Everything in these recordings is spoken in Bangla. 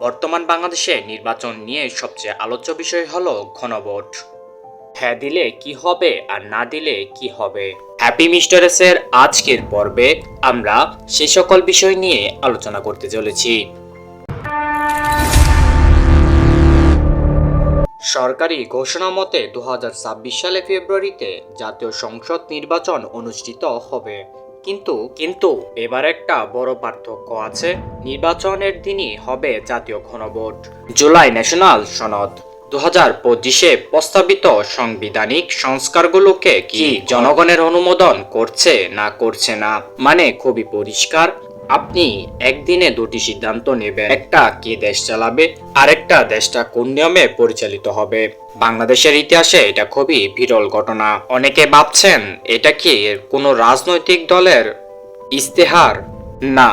বর্তমান বাংলাদেশে নির্বাচন নিয়ে সবচেয়ে আলোচ্য বিষয় হল ঘনভোট। হ্যাঁ দিলে কি হবে আর না দিলে কি হবে? হ্যাপি মিস্টারেসের আজকের পর্বে আমরা সে সকল বিষয় নিয়ে আলোচনা করতে চলেছি। সরকারি ঘোষণা মতে দু হাজার ছাব্বিশ সালে ফেব্রুয়ারিতে জাতীয় সংসদ নির্বাচন অনুষ্ঠিত হবে। কিন্তু কিন্তু এবার একটা বড় পার্থক্য আছে। নির্বাচনের দিনই হবে জাতীয় ঘনভোট। জুলাই ন্যাশনাল সনদ। দু হাজার পঁচিশে প্রস্তাবিত সাংবিধানিক সংস্কারগুলোকে কি? জনগণের অনুমোদন করছে না করছে না? মানে খুবই পরিষ্কার। আপনি একদিনে দুটি সিদ্ধান্ত নেবেন। একটা কি দেশ চালাবে, আরেকটা দেশটা কোন নিয়মে পরিচালিত হবে। বাংলাদেশের ইতিহাসে এটা খুবই বিরল ঘটনা। অনেকে ভাবছেন, এটা কি কোনো রাজনৈতিক দলের ইস্তেহার না,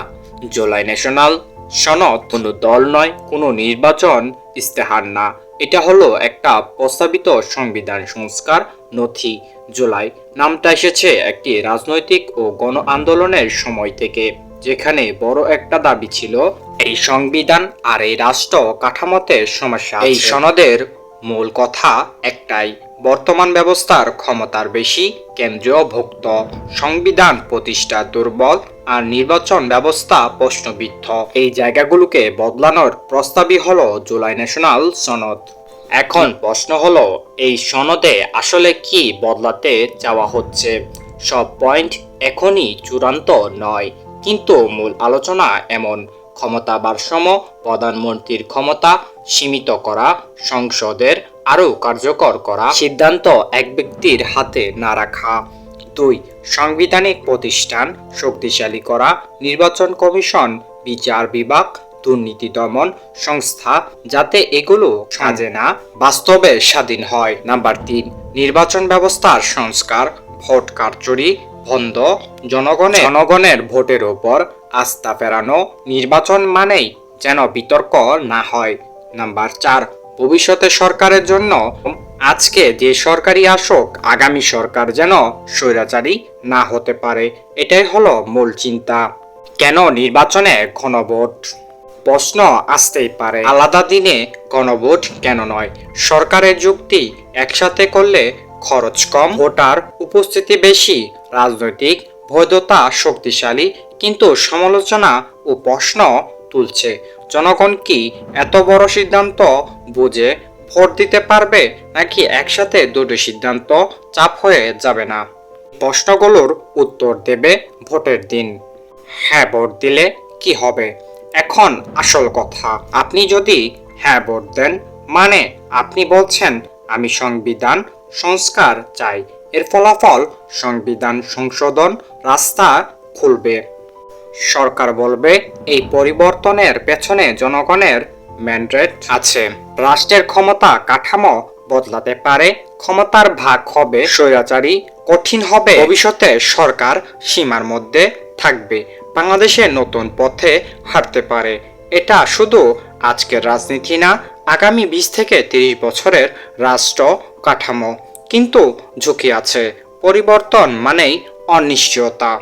জুলাই ন্যাশনাল সনদ কোনো দল নয়, কোনো নির্বাচন ইস্তেহার না। এটা হলো একটা প্রস্তাবিত সংবিধান সংস্কার নথি। জুলাই নামটা এসেছে একটি রাজনৈতিক ও গণ আন্দোলনের সময় থেকে। যেখানে বড় একটা দাবি ছিল এই সংবিধান আর এই রাষ্ট্র কাঠামোতে সমস্যা এই সনদের মূল কথা একটাই বর্তমান ব্যবস্থার ক্ষমতার বেশি কেন্দ্রীয় ভুক্ত সংবিধান প্রতিষ্ঠা দুর্বল আর নির্বাচন ব্যবস্থা প্রশ্নবিদ্ধ। এই জায়গাগুলোকে বদলানোর প্রস্তাবই হলো জুলাই ন্যাশনাল সনদ। এখন প্রশ্ন হলো এই সনদে আসলে কি বদলাতে চাওয়া হচ্ছে? সব পয়েন্ট এখনই চূড়ান্ত নয়। কিন্তু মূল আলোচনা এমন ক্ষমতা ভারসাম্য, প্রধানমন্ত্রীর ক্ষমতা সীমিত করা, সংসদের আরও কার্যকর করা সিদ্ধান্ত এক ব্যক্তির হাতে না রাখা। দুই, সাংবিধানিক প্রতিষ্ঠান শক্তিশালী করা, নির্বাচন কমিশন, বিচার বিভাগ, দুর্নীতি দমন সংস্থা যাতে এগুলো সাজে না, বাস্তবে স্বাধীন হয়। নাম্বার তিন, নির্বাচন ব্যবস্থার সংস্কার, ভোট কারচুরি বন্ধ, জনগণের জনগণের ভোটের ওপর আস্থা ফেরানো নির্বাচন মানেই যেন বিতর্ক না হয়। নাম্বার চার, ভবিষ্যতে সরকারের জন্য আজকে যে সরকারি আসুক, আগামী সরকার যেন স্বৈরাচারী না হতে পারে। এটাই হলো মূল চিন্তা। কেন নির্বাচনে ঘনভোট প্রশ্ন আসতেই পারে। আলাদা দিনে গণভোট কেন নয়? সরকারের যুক্তি একসাথে করলে খরচ কম, ভোটার উপস্থিতি বেশি রাজনৈতিক বৈধতা শক্তিশালী, কিন্তু সমালোচনা ও প্রশ্ন তুলছে। জনগণ কি এত বড় সিদ্ধান্ত বুঝে ভোট দিতে পারবে, নাকি একসাথে দুটো সিদ্ধান্ত চাপ হয়ে যাবে না? প্রশ্নগুলোর উত্তর দেবে ভোটের দিন। হ্যাঁ ভোট দিলে কি হবে? এখন আসল কথা, আপনি যদি হ্যাঁ ভোট দেন মানে আপনি বলছেন, আমি সংবিধান সংস্কার চাই। এর ফলাফল সংবিধান সংশোধন রাস্তা খুলবে। সরকার বলবে, এই পরিবর্তনের পেছনে জনগণের ম্যান্ডেট আছে। রাষ্ট্রের ক্ষমতা কাঠামো বদলাতে পারে, ক্ষমতার ভাগ হবে স্বৈরাচারী, কঠিন হবে। ভবিষ্যতে সরকার সীমার মধ্যে থাকবে, বাংলাদেশে নতুন পথে হাঁটতে পারে। এটা শুধু আজকের রাজনীতি না, আগামী বিশ থেকে তিরিশ বছরের রাষ্ট্র কাঠামো। কিন্তু ঝুঁকি আছে। পরিবর্তন মানেই অনিশ্চয়তা।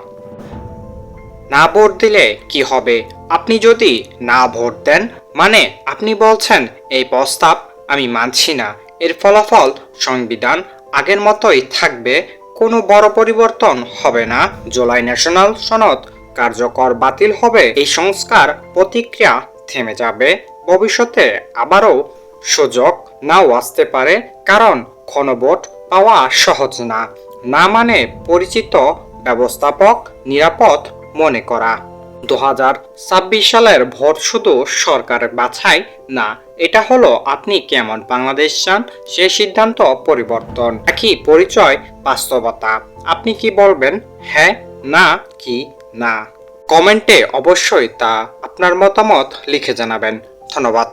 না ভোট দিলে কি হবে? আপনি যদি না ভোট দেন মানে আপনি বলছেন, এই প্রস্তাব আমি মানছি না। এর ফলাফল সংবিধান আগের মতোই থাকবে। কোনো বড় পরিবর্তন হবে না। জুলাই ন্যাশনাল সনদ কার্যকর বাতিল হবে। এই সংস্কার প্রতিক্রিয়া থেমে যাবে। ভবিষ্যতে আবারও সুযোগ নাও আসতে পারে। কারণ ক্ষণভোট পাওয়া সহজ না। না মানে পরিচিত, ব্যবস্থাপক, নিরাপদ মনে করা। দু হাজার ছাব্বিশ সালের ভোট শুধু সরকারের বাছাই না, এটা হলো আপনি কেমন বাংলাদেশ চান, সে সিদ্ধান্ত পরিবর্তন। একই পরিচয়, বাস্তবতা। আপনি কি বলবেন হ্যাঁ না, কি, না? কমেন্টে অবশ্যই তা আপনার মতামত লিখে জানাবেন। ধন্যবাদ।